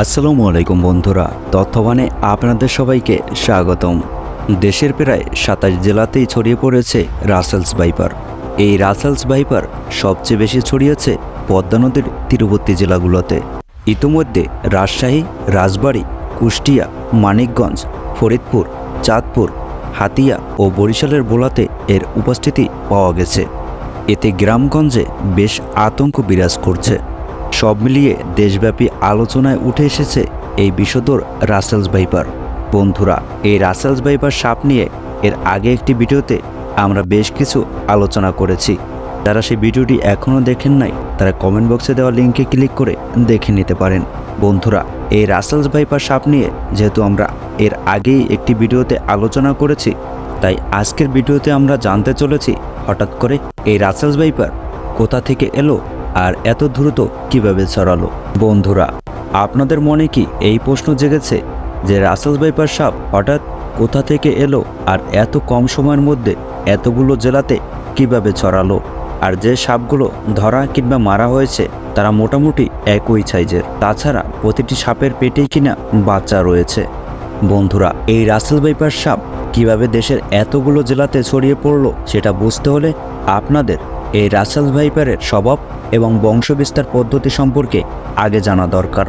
আসসালামু আলাইকুম বন্ধুরা, তথ্যবানে আপনাদের সবাইকে স্বাগতম। দেশের প্রায় সাতাশ জেলাতেই ছড়িয়ে পড়েছে রাসেলস ভাইপার। এই রাসেলস ভাইপার সবচেয়ে বেশি ছড়িয়েছে পদ্মা নদীর তীরবর্তী জেলাগুলোতে। ইতোমধ্যে রাজশাহী, রাজবাড়ী, কুষ্টিয়া, মানিকগঞ্জ, ফরিদপুর, চাঁদপুর, হাতিয়া ও বরিশালের বোলাতে এর উপস্থিতি পাওয়া গেছে। এতে গ্রামগঞ্জে বেশ আতঙ্ক বিরাজ করছে। সব মিলিয়ে দেশব্যাপী আলোচনায় উঠে এসেছে এই বিষদর রাসেলস ভাইপার। বন্ধুরা, এই রাসেলস ভাইপার সাপ নিয়ে এর আগে একটি ভিডিওতে আমরা বেশ কিছু আলোচনা করেছি। যারা সেই ভিডিওটি এখনও দেখেন নাই, তারা কমেন্ট বক্সে দেওয়া লিঙ্কে ক্লিক করে দেখে নিতে পারেন। বন্ধুরা, এই রাসেলস ভাইপার সাপ নিয়ে যেহেতু আমরা এর আগেই একটি ভিডিওতে আলোচনা করেছি, তাই আজকের ভিডিওতে আমরা জানতে চলেছি হঠাৎ করে এই রাসেলস ভাইপার কোথা থেকে এলো আর এত দ্রুত কীভাবে ছড়ালো? বন্ধুরা, আপনাদের মনে কি এই প্রশ্ন জেগেছে যে রাসেল ভাইপার সাপ হঠাৎ কোথা থেকে এলো আর এত কম সময়ের মধ্যে এতগুলো জেলাতে কীভাবে ছড়ালো? আর যে সাপগুলো ধরা কিংবা মারা হয়েছে, তারা মোটামুটি একই সাইজের। তাছাড়া প্রতিটি সাপের পেটেই কিনা বাচ্চা রয়েছে। বন্ধুরা, এই রাসেল ভাইপার সাপ কীভাবে দেশের এতগুলো জেলাতে ছড়িয়ে পড়ল, সেটা বুঝতে হলে আপনাদের এই রাসেল ভাইপারের স্বভাব এবং বংশবিস্তার পদ্ধতি সম্পর্কে আগে জানা দরকার।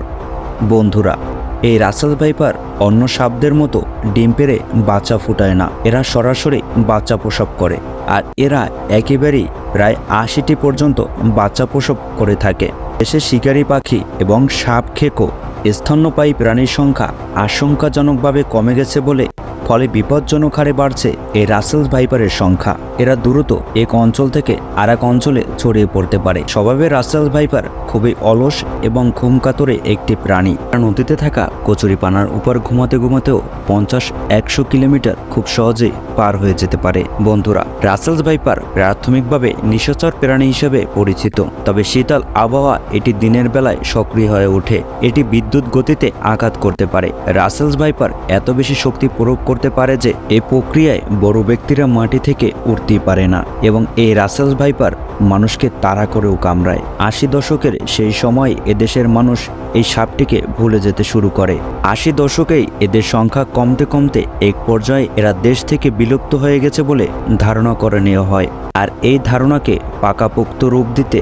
বন্ধুরা, এই রাসেল ভাইপার অন্য সাপদের মতো ডিম পেড়ে বাচ্চা ফুটায় না। এরা সরাসরি বাচ্চা প্রসব করে আর এরা একেবারেই প্রায় আশিটি পর্যন্ত বাচ্চা প্রসব করে থাকে। দেশে শিকারী পাখি এবং সাপ খেকো স্তন্যপায়ী প্রাণীর সংখ্যা আশঙ্কাজনকভাবে কমে গেছে বলে ফলে বিপজ্জনক হারে বাড়ছে এই রাসেলস ভাইপারের সংখ্যা। এরা দ্রুত এক অঞ্চল থেকে আর এক অঞ্চলে ছড়িয়ে পড়তে পারে। স্বভাবে রাসেলস ভাইপার খুবই অলস এবং ঘুমকাতরে একটি প্রাণী। আর নদীতে থাকা কচুরিপানার উপর ঘুমাতে ঘুমাতেও পঞ্চাশ একশো কিলোমিটার খুব সহজেই পার হয়ে যেতে পারে। বন্ধুরা, রাসেলস ভাইপার প্রাথমিকভাবে নিশাচর প্রাণী হিসেবে পরিচিত, তবে শীতল আবহাওয়া এটি দিনের বেলায় সক্রিয় হয়ে ওঠে। এটি বিদ্যুৎ গতিতে আঘাত করতে পারে। রাসেলস ভাইপার এত বেশি শক্তি প্রয়োগ করতে পারে যে এই প্রক্রিয়ায় বড় ব্যক্তিরা মাটি থেকে উঠতেই পারে না এবং এই রাসেলস ভাইপার মানুষকে তাড়া করেও কামড়ায়। আশি দশকের সেই সময় এদেশের মানুষ এই সাপটিকে ভুলে যেতে শুরু করে। আশি দশকেই এদের সংখ্যা কমতে কমতে এক পর্যায়ে এরা দেশ থেকে বিলুপ্ত হয়ে গেছে বলে ধারণা করে নেওয়া হয়। আর এই ধারণাকে পাকাপোক্ত রূপ দিতে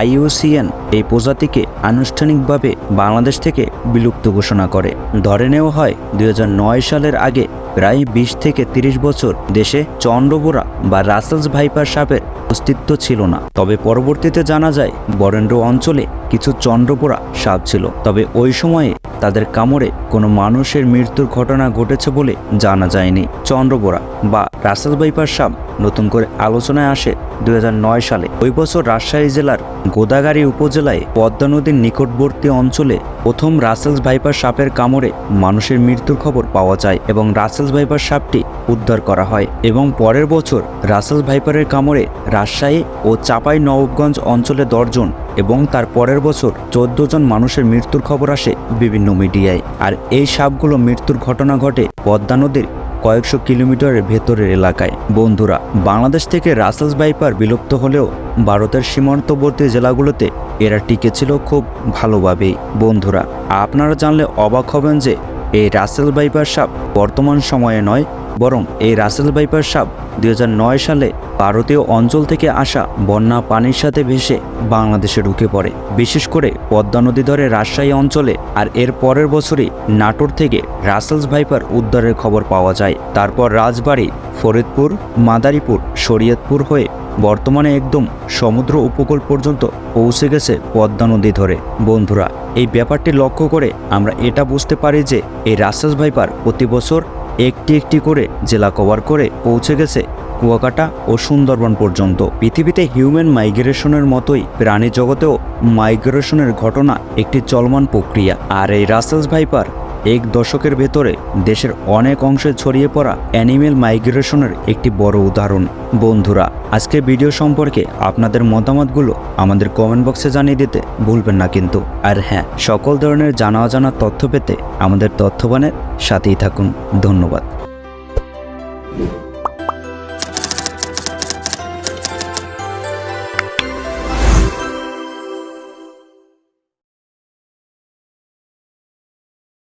আইইউসিএন এই প্রজাতিকে আনুষ্ঠানিকভাবে বাংলাদেশ থেকে বিলুপ্ত ঘোষণা করে। ধরে নেওয়া হয়, দুই হাজার নয় সালের আগে প্রায় বিশ থেকে ৩০ বছর দেশে চন্দ্রবোরা বা রাসেলস ভাইপার সাপের অস্তিত্ব ছিল না। তবে পরবর্তীতে জানা যায়, বরেন্দ্র অঞ্চলে কিছু চন্দ্রপোড়া সাপ ছিল। তবে ওই সময়ে তাদের কামড়ে কোনো মানুষের মৃত্যুর ঘটনা ঘটেছে বলে জানা যায়নি। চন্দ্রবোরা বা রাসেল ভাইপার সাপ নতুন করে আলোচনায় আসে দুই হাজার নয় সালে। ওই বছর রাজশাহী জেলার গোদাগাড়ি উপজেলায় পদ্মা নদীর নিকটবর্তী অঞ্চলে প্রথম রাসেলস ভাইপার সাপের কামড়ে মানুষের মৃত্যুর খবর পাওয়া যায় এবং রাসেলস ভাইপার সাপটি উদ্ধার করা হয় এবং পরের বছর রাসেলস ভাইপারের কামড়ে রাজশাহী ও চাপাই নবাবগঞ্জ অঞ্চলে দশজন এবং তার পরের বছর চোদ্দ জন মানুষের মৃত্যুর খবর আসে বিভিন্ন মিডিয়ায়। আর এই সাপগুলো মৃত্যুর ঘটনা ঘটে পদ্মা নদীর কয়েকশো কিলোমিটারের ভেতরের এলাকায়। বন্ধুরা, বাংলাদেশ থেকে রাসেলস বাইপার বিলুপ্ত হলেও ভারতের সীমান্তবর্তী জেলাগুলোতে এরা টিকে ছিল খুব ভালোভাবেই। বন্ধুরা, আপনারা জানলে অবাক হবেন যে এই রাসেল বাইপার সাপ বর্তমান সময়ে নয় বরং এই রাসেল ভাইপার সাপ দুই হাজার নয় সালে ভারতীয় অঞ্চল থেকে আসা বন্যা পানির সাথে ভেসে বাংলাদেশে ঢুকে পড়ে। বিশেষ করে পদ্মা নদী ধরে রাজশাহী অঞ্চলে আর এর পরের বছরই নাটোর থেকে রাসেলস ভাইপার উদ্ধারের খবর পাওয়া যায়। তারপর রাজবাড়ী, ফরিদপুর, মাদারীপুর, শরীয়তপুর হয়ে বর্তমানে একদম সমুদ্র উপকূল পর্যন্ত পৌঁছে গেছে পদ্মা নদী ধরে। বন্ধুরা, এই ব্যাপারটি লক্ষ্য করে আমরা এটা বুঝতে পারি যে এই রাসেলস ভাইপার প্রতি বছর একটি একটি করে জেলা কভার করে পৌঁছে গেছে কুয়াকাটা ও সুন্দরবন পর্যন্ত। পৃথিবীতে হিউম্যান মাইগ্রেশনের মতোই প্রাণী জগতেও মাইগ্রেশনের ঘটনা একটি চলমান প্রক্রিয়া। আর এই রাসেলস ভাইপার এক দশকের ভেতরে দেশের অনেক অংশে ছড়িয়ে পড়া অ্যানিমেল মাইগ্রেশনের একটি বড় উদাহরণ। বন্ধুরা, আজকে ভিডিও সম্পর্কে আপনাদের মতামতগুলো আমাদের কমেন্ট বক্সে জানিয়ে দিতে ভুলবেন না কিন্তু। আর হ্যাঁ সকল ধরনের জানা অজানা তথ্য পেতে আমাদের তথ্যবানের সাথেই থাকুন। ধন্যবাদ।